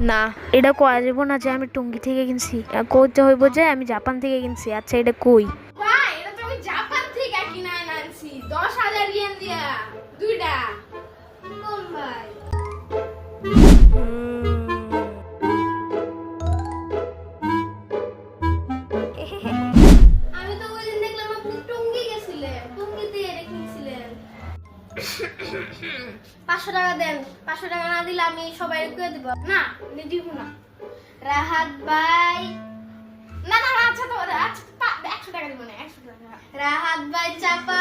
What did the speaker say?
না এটা কয়া যাব না যে আমি টুঙ্গি থেকে কিনছি। কইতে হইব যে আমি জাপান থেকে কিনছি। আচ্ছা এটা কই? ভাই এটা তো আমি জাপান থেকে কিনে আনছি। দশ হাজার ইয়েন দিয়া দুইটা। কম ভাই। আমি তো ওই দেখলাম আপনি পাঁচশো টাকা দেন, পাঁচশো টাকা না দিলে আমি সবাই করে দিব। না দিব না। রাহাত ভাই। না না আচ্ছা তো আচ্ছা একশো টাকা দিব না, একশো টাকা। রাহাত ভাই চাপা।